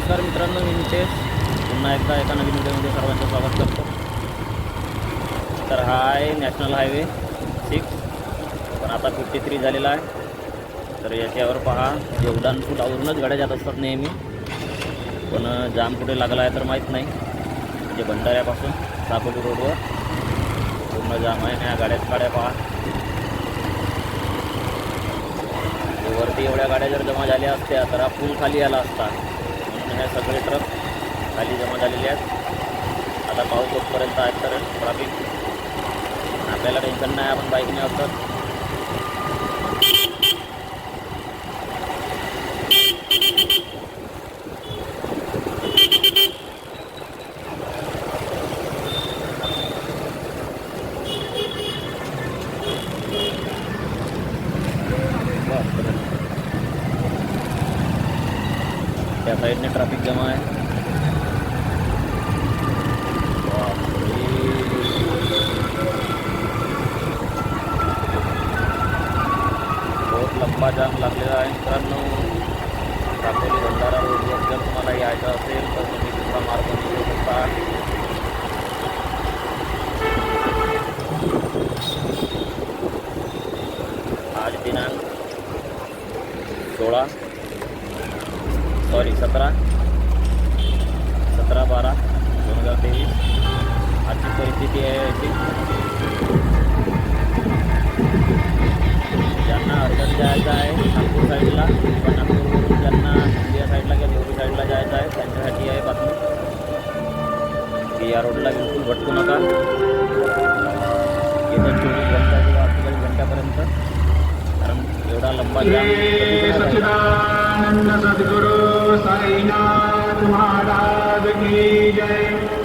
नमस्कार मित्रांनो मी नितेश. पुन्हा एकदा एका नवीन व्हिडिओमध्ये सर्वांचं स्वागत करतो. तर हा आहे नॅशनल हायवे सिक्स. पण आता फिफ्टी थ्री झालेला आहे. तर याच्यावर पहा जे उड्डाण पुलावरूनच गाड्या जात असतात नेहमी. पण जाम कुठे लागला आहे तर माहीत नाही. म्हणजे भंडाऱ्यापासून साकोली रोडवर. पूर्ण जाम आहे ह्या गाड्याच गाड्या पहा. वरती एवढ्या गाड्या जर जमा झाल्या असत्या तर हा पूल खाली आला असता. म्हणून सगळे ट्रक. खाली जमा झालेले आहेत. आता पाऊस होतपर्यंत आहेत तर ट्रॅफिक आपल्याला टेन्शन नाही आपण बाईकने असतात त्या साईडने ट्रॅफिक जमा आहे बापरे. बहुत जाम लागलेला आहे. मित्रांनो दाखवली भंडारा रोडवर जर तुम्हाला यायचं असेल तर तुम्ही दुसरा मार्ग निघू शकता. आज दिनांक सोळा सॉरी सतरा सतरा बारा दोन हजार तेवीस. आजची परिस्थिती आहे याची. ज्यांना अर्जंट जायचं आहे नागपूर साईडला किंवा नागपूरवरून ज्यांना इंडिया साईडला किंवा देवरी साईडला जायचं आहे त्यांच्यासाठी आहे बातमी. की या रोडला बिलकुल भटकू नका. येत्या चोवीस घंटा किंवा अठ्ठेचाळीस घंट्यापर्यंत. कारण एवढा लंबा जाम सद्गुरु साईनाथ महाराज की जय.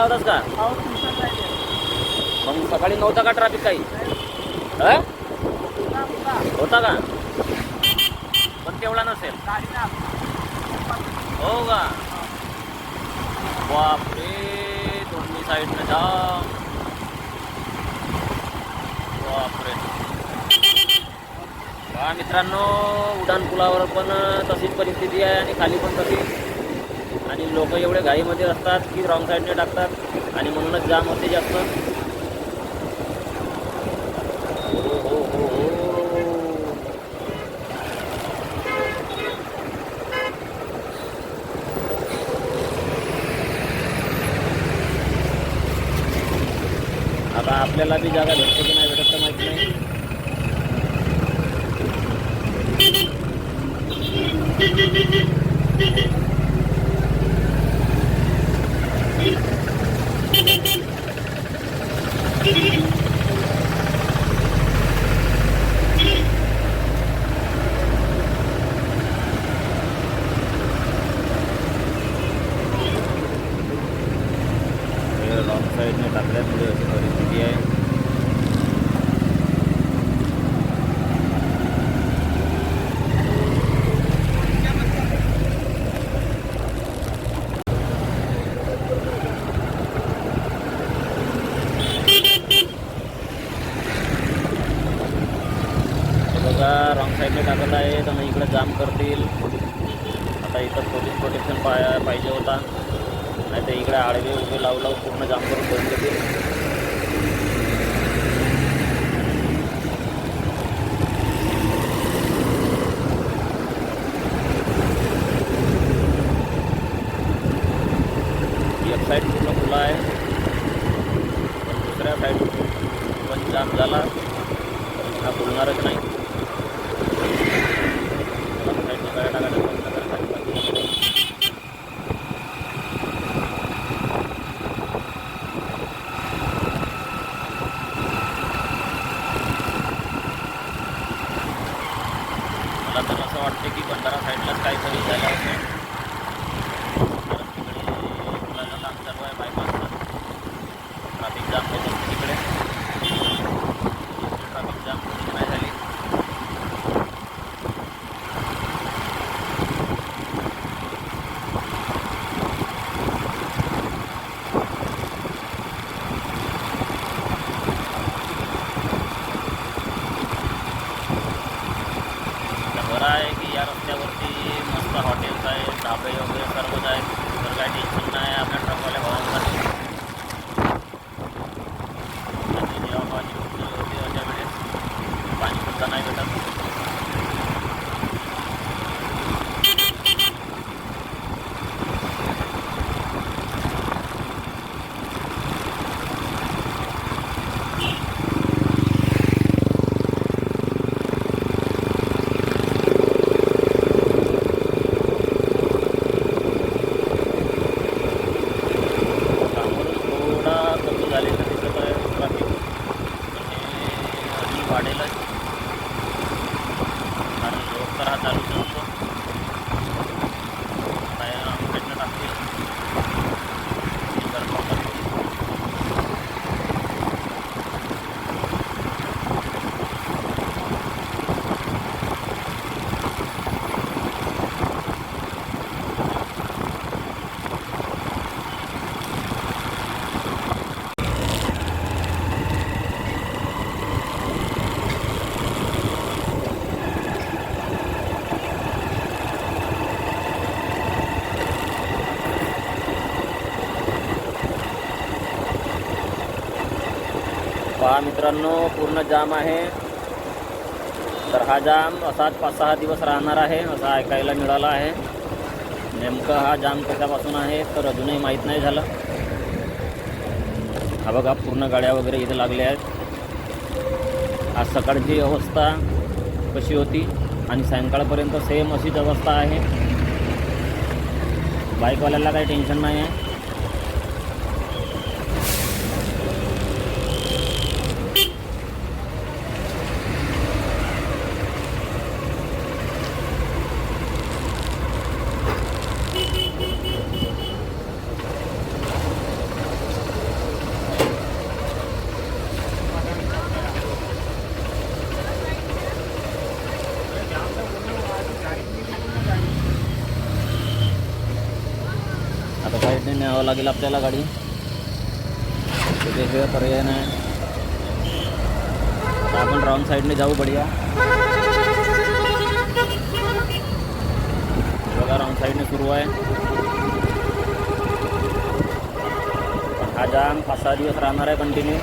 गेला होतास का मग सकाळी नव्हता का ट्रॅफिक काही? होता. का? पण तेवढा नसेल. हो का? बापरे दोन्ही साईडनं जाम. बापरे. हा मित्रांनो उड्डाण पुलावर पण तशीच परिस्थिती आहे आणि खाली पण तशी. आणि लोक एवढे घाईमध्ये असतात की रॉंग साईडने टाकतात आणि म्हणूनच जाम होते जास्त हो हो आता आपल्याला बी जागा भेटते की नाही भेटत तर माहिती नाही you साईडने टाकल्यामुळे अशी परिस्थिती आहे हे बघा रॉंग साईडने टाकत आहे तर मग इकडे जाम करतील आता इथं पोलीस प्रोटेक्शन पा पाहिजे होता. नाही तर इकडे आडवे उभे लावू लावून पूर्ण जाम करून ठेवून देते एक साईड पूर्ण खुला आहे. दुसऱ्या साईड पण जाम झाला. हा बोलणारच नाही. પાડેલા છે. मित्रांनो पूर्ण जाम आहे. तर हा जाम असाच पाच सहा दिवस राहणार आहे असं ऐकायला मिळालं आहे. नेमकं हा जाम कशापासून आहे तर अजूनही माहीत नाही झालं. हा बघा पूर्ण गाड्या वगैरे इथे लागल्या आहेत. आज सकाळची अवस्था कशी होती आणि सायंकाळपर्यंत सेम अशीच अवस्था आहे. बाईकवाल्याला काही टेन्शन नाही आहे आता न्यावं लागेल आपल्याला गाडी. त्याच्याशिवाय पर्याय नाही. आपण राऊंड साईडने जाऊ बढिया. बघा राऊंड साईडने सुरू आहे. हा जाम पाच सहा दिवस राहणार आहे कंटिन्यू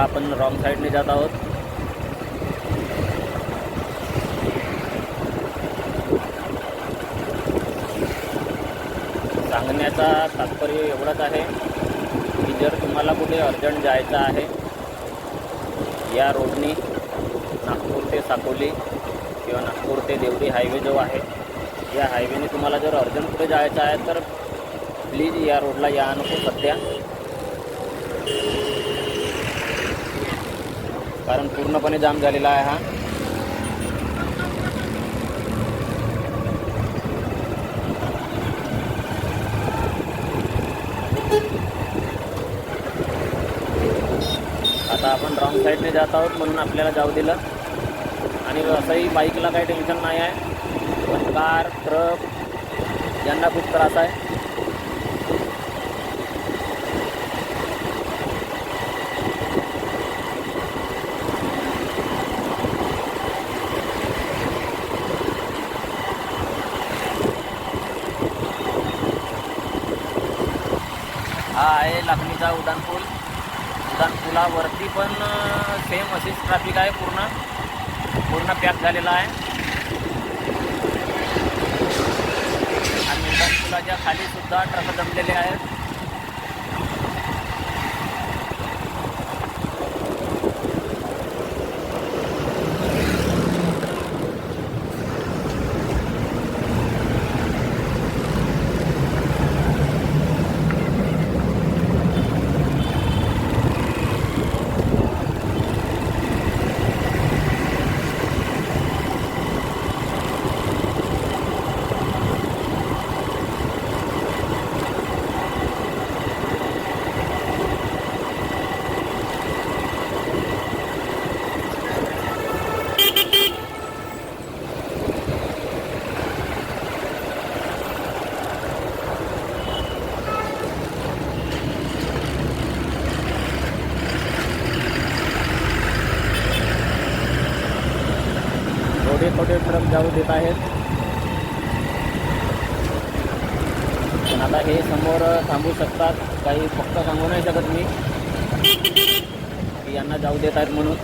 आता आपण रॉंग साईडने जात आहोत. सांगण्याचा तात्पर्य एवढंच आहे की जर तुम्हाला कुठे अर्जंट जायचं आहे या रोडनी नागपूर ते साकोली किंवा नागपूर ते देवरी हायवे जो आहे या हायवेने तुम्हाला जर अर्जंट कुठे जायचं आहे तर प्लीज या रोडला या नको सध्या कारण पूर्णपणे जाम झालेला आहे हा. आता आपण रॉंग साईडने जात आहोत म्हणून आपल्याला जाऊ दिलं. आणि असंही बाईकला काही टेन्शन नाही आहे. पण कार ट्रक यांना खूप त्रास आहे. हा आहे लाखणीचा उड्डाणपूल. उड्डाणपुलावरती पण सेम अशीच ट्रॅफिक आहे पूर्ण. पूर्ण पॅक झालेला आहे. आणि उड्डाणपुलाच्या खाली सुद्धा ट्रक जमलेले आहेत. जाऊ देत आहेत. पण आता हे समोर थांबू शकतात. काही फक्त सांगू नाही शकत मी. की यांना जाऊ देत आहेत म्हणून.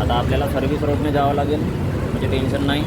आता आपल्याला सर्व्हिस रोडने जावं लागेल. म्हणजे टेन्शन नाही.